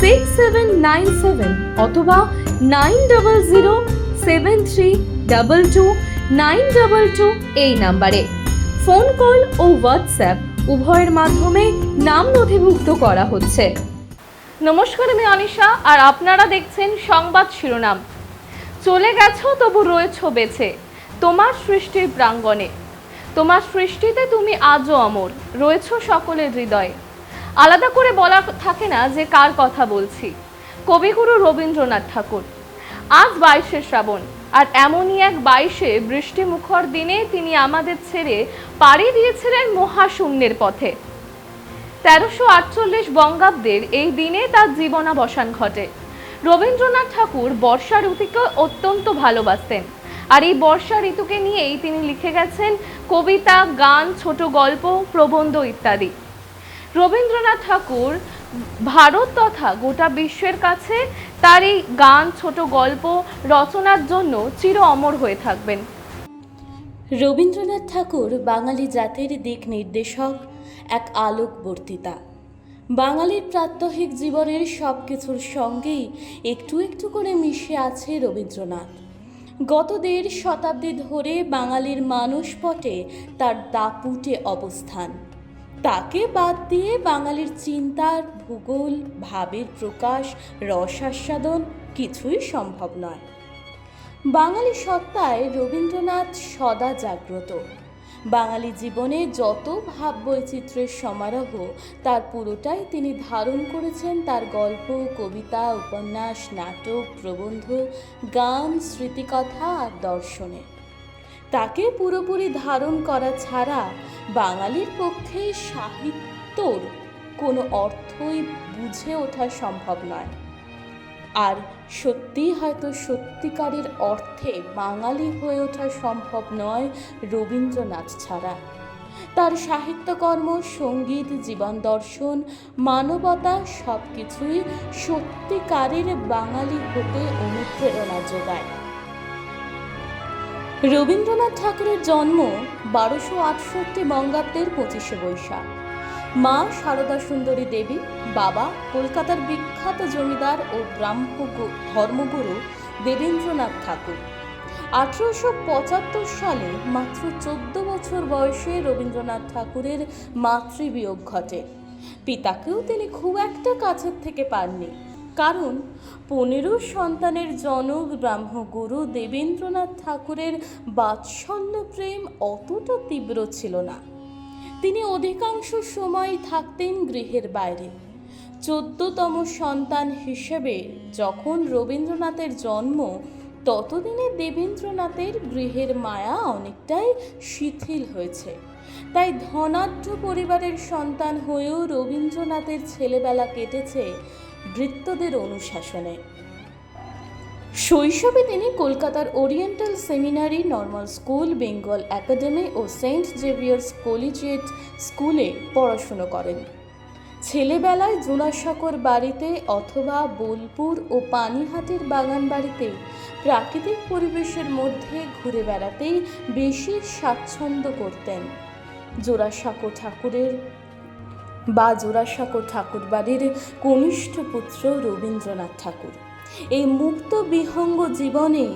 six seven nine seven অথবা nine double zero seven three double two nine double two এই নাম্বারে। Phone, call ও WhatsApp উভয়ের মাধ্যমে নাম নথিভুক্ত করা হচ্ছে। নমস্কার, আমি অনিশা আর আপনারা দেখছেন সংবাদ শিরোনাম। চলে গেছো, তবু রয়েছো বেছে। তোমার সৃষ্টির প্রাঙ্গণে। তোমার সৃষ্টিতে তুমি আজও অমর। রয়েছো সকলের হৃদয়ে। আলাদা করে বলা থাকে না যে কার কথা বলছি। কবিগুরু রবীন্দ্রনাথ ঠাকুর। আজ বাইশে শ্রাবণ, আর এমনই এক বাইশে বৃষ্টি মুখর দিনে তিনি আমাদের ছেড়ে পাড়ি দিয়েছিলেন মহাশূন্যের পথে। তেরোশো আটচল্লিশ বঙ্গাব্দের এই দিনে তার জীবনাবসান ঘটে। রবীন্দ্রনাথ ঠাকুর বর্ষা ঋতুকে অত্যন্ত ভালোবাসতেন, আর এই বর্ষা ঋতুকে নিয়েই তিনি লিখে গেছেন কবিতা, গান, ছোট গল্প, প্রবন্ধ ইত্যাদি। রবীন্দ্রনাথ ঠাকুর, ভারত তথা গোটা বিশ্বের কাছে তার এই গান, ছোট গল্প, রচনার জন্য চির অমর হয়ে থাকবেন। রবীন্দ্রনাথ ঠাকুর বাঙালি জাতির দিক নির্দেশক, এক আলোকবর্তিতা। বাঙালির প্রাত্যহিক জীবনের সব কিছুর সঙ্গেই একটু একটু করে মিশে আছে রবীন্দ্রনাথ। গত দেড় শতাব্দী ধরে বাঙালির মানসপটে তার দাপুটে অবস্থান। বাদ দিয়ে বাঙালির চিন্তার ভূগোল, ভাবের প্রকাশ রসাস্বাদন কিছুই সম্ভব নয়। বাঙালি সত্তায় রবীন্দ্রনাথ সদা জাগ্রত। বাঙালি জীবনে যত ভাব বৈচিত্র্যের সমারোহ, তার পুরোটাই তিনি ধারণ করেছেন তার গল্প, কবিতা, উপন্যাস, নাটক, প্রবন্ধ, গান, স্মৃতিকথা আর দর্শনে। তাকে পুরোপুরি ধারণ করা ছাড়া বাঙালির পক্ষে সাহিত্যর কোনো অর্থই বুঝে ওঠা সম্ভব নয়। আর সত্যিই হয়তো সত্যিকারের অর্থে বাঙালি হয়ে ওঠা সম্ভব নয় রবীন্দ্রনাথ ছাড়া। তার সাহিত্যকর্ম, সংগীত, জীবন দর্শন, মানবতা সব কিছুই সত্যিকারের বাঙালি হতে অনুপ্রেরণা যোগায়। রবীন্দ্রনাথ ঠাকুরের জন্ম বারোশো আটষট্টি বঙ্গাব্দের পঁচিশে বৈশাখ। মা সারদা সুন্দরী দেবী, বাবা কলকাতার বিখ্যাত জমিদার ও ব্রাহ্ম ধর্মগুরু দেবেন্দ্রনাথ ঠাকুর। আঠেরোশো পঁচাত্তর সালে মাত্র চোদ্দ বছর বয়সে রবীন্দ্রনাথ ঠাকুরের মাতৃবিয়োগ ঘটে। পিতাকেও তিনি খুব একটা কাছের থেকে পাননি। কারণ পনেরো সন্তানের জনক ব্রাহ্মগুরু দেবেন্দ্রনাথ ঠাকুরের বাৎসল্য প্রেম অতটা তীব্র ছিল না। তিনি অধিকাংশ সময় থাকতেন গৃহের বাইরে। চোদ্দতম সন্তান হিসেবে যখন রবীন্দ্রনাথের জন্ম, ততদিনে দেবেন্দ্রনাথের গৃহের মায়া অনেকটাই শিথিল হয়েছে। তাই ধনাঢ্য পরিবারের সন্তান হয়েও রবীন্দ্রনাথের ছেলেবেলা কেটেছে বৃত্তদের অনুশাসনে। শৈশবে তিনি কলকাতার oriental seminary, normal school, Bengal academy ও সেন্ট জেভিয়ার্স কলিজিয়েট স্কুলে পড়াশুনো করেন। ছেলেবেলায় জোড়াসাঁকর বাড়িতে অথবা বোলপুর ও পানিহাটির বাগান বাড়িতে প্রাকৃতিক পরিবেশের মধ্যে ঘুরে বেড়াতেই বেশি স্বাচ্ছন্দ্য করতেন। জোড়াসাঁকো ঠাকুরের বা জোড়াসাঁকো ঠাকুর বাড়ির কনিষ্ঠ পুত্র রবীন্দ্রনাথ ঠাকুর। এই মুক্ত বিহঙ্গ জীবনে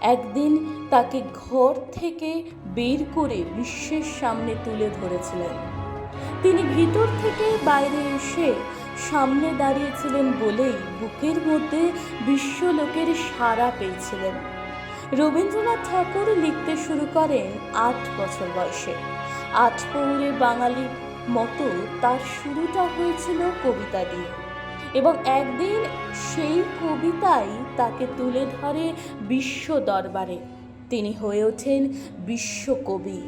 একদিন তাকে ঘর থেকে বের করে বিশ্বের সামনে তুলে ধরেছিলেন। তিনি ভিতর থেকে বাইরে এসে সামনে দাঁড়িয়েছিলেন বলেই বুকের মধ্যে বিশ্বলোকের সাড়া পেয়েছিলেন। রবীন্দ্রনাথ ঠাকুর লিখতে শুরু করেন আট বছর বয়সে। আট পৌরে বাঙালি মতো তার শুরুটা হয়েছিল কবিতা দিয়ে। এবং একদিন সেই কবিতাই তাকে তুলে ধরে বিশ্ব দরবারে। তিনি হয়ে ওঠেন বিশ্বকবি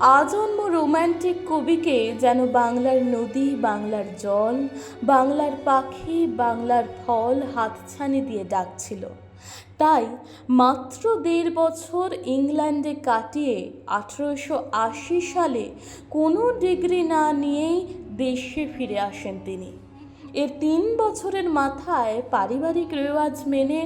আজন্ম রোম্যান্টিক কবিকে যেন বাংলার নদী, বাংলার জল, বাংলার পাখি, বাংলার ফল হাতছানি দিয়ে ডাকছিল। তাই মাত্র দেড় বছর ইংল্যান্ডে কাটিয়ে আঠেরোশো আশি সালে কোনো ডিগ্রি না নিয়েই দেশে ফিরে আসেন তিনি। এর তিন বছরের মাথায় পারিবারিক রেওয়াজ মেনে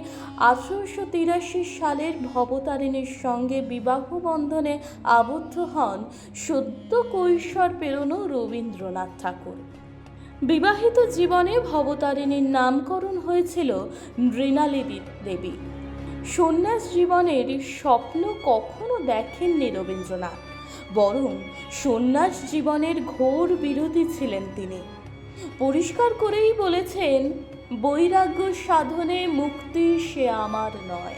আঠারোশো তিরাশি সালের ভবতারিণীর সঙ্গে বিবাহ বন্ধনে আবদ্ধ হন সদ্য কৈশোর পেরোনো রবীন্দ্রনাথ ঠাকুর। বিবাহিত জীবনে ভবতারিণীর নামকরণ হয়েছিল মৃণালী দেবী। সন্ন্যাস জীবনের স্বপ্ন কখনো দেখেননি রবীন্দ্রনাথ, বরং সন্ন্যাস জীবনের ঘোর বিরোধী ছিলেন তিনি। পরিষ্কার করেই বলেছেন, বৈরাগ্য সাধনে মুক্তি সে আমার নয়।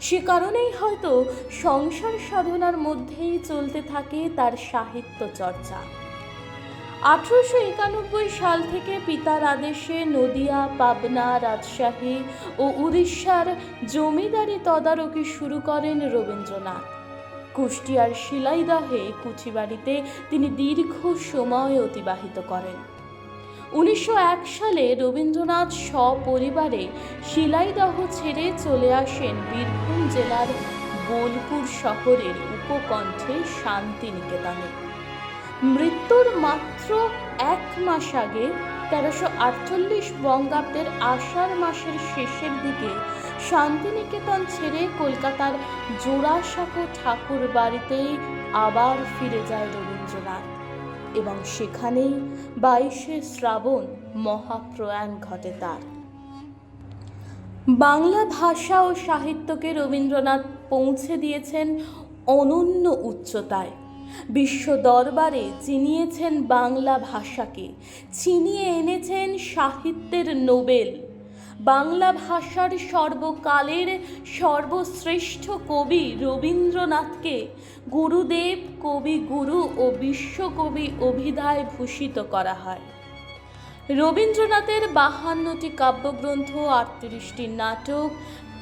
সে কারণেই হয়তো সংসার সাধনার মধ্যেই চলতে থাকে তার সাহিত্য চর্চা। আঠারোশো একানব্বই সাল থেকে পিতার আদেশে নদিয়া, পাবনা, রাজশাহী ও উড়িষ্যার জমিদারি তদারকি শুরু করেন রবীন্দ্রনাথ। কুষ্টিয়ার শিলাইদহে কুচিবাড়িতে তিনি দীর্ঘ সময় অতিবাহিত করেন। উনিশশো এক সালে রবীন্দ্রনাথ সপরিবারে শিলাইদহ ছেড়ে চলে আসেন বীরভূম জেলার বোলপুর শহরের উপকণ্ঠে শান্তিনিকেতনে। মৃত্যুর মাত্র এক মাস আগে তেরোশো আটচল্লিশ বঙ্গাব্দের আষাঢ় মাসের শেষের দিকে শান্তিনিকেতন ছেড়ে কলকাতার জোড়াসাঁকো ঠাকুর বাড়িতেই আবার ফিরে যায় রবীন্দ্রনাথ। এবং সেখানেই বাইশে শ্রাবণ মহাপ্রয়াণ ঘটে তার। বাংলা ভাষা ও সাহিত্যকে রবীন্দ্রনাথ পৌঁছে দিয়েছেন অনন্য উচ্চতায়। বিশ্ব দরবারে চিনিয়েছেন বাংলা ভাষাকে চিনিয়ে এনেছেন সাহিত্যের নোবেল। বাংলা ভাষার সর্বকালের সর্বশ্রেষ্ঠ কবি রবীন্দ্রনাথকে গুরুদেব, কবি গুরু ও বিশ্বকবি অভিধায় ভূষিত করা হয়। রবীন্দ্রনাথের বাহান্নটি কাব্যগ্রন্থ, আটত্রিশটি নাটক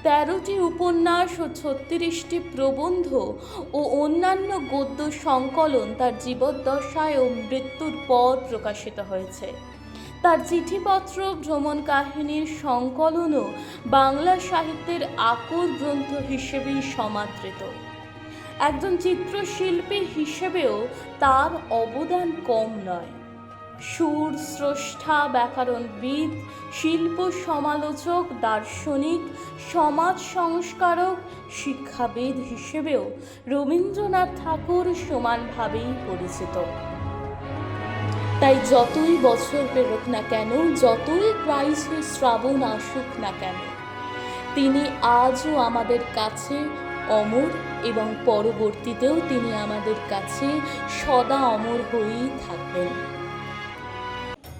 তেরোটি উপন্যাস ও ছত্রিশটি প্রবন্ধ ও অন্যান্য গদ্য সংকলন তার জীবদ্দশায় ও মৃত্যুর পর প্রকাশিত হয়েছে। তার চিঠিপত্র, ভ্রমণ কাহিনীর সংকলনও বাংলা সাহিত্যের আকর গ্রন্থ হিসেবেই সমাদৃত। একজন চিত্রশিল্পী হিসেবেও তার অবদান কম নয়। সুর, স্রষ্টা ব্যাকরণবিদ শিল্প সমালোচক, দার্শনিক, সমাজ সংস্কারক, শিক্ষাবিদ হিসেবেও রবীন্দ্রনাথ ঠাকুর সমানভাবেই পরিচিত। তাই যতই বছর পেরোক না কেন, যতই ক্রাইসে শ্রাবণ আসুক না কেন, তিনি আজও আমাদের কাছে অমর এবং পরবর্তীতেও তিনি আমাদের কাছে সদা অমর হয়েই থাকবেন।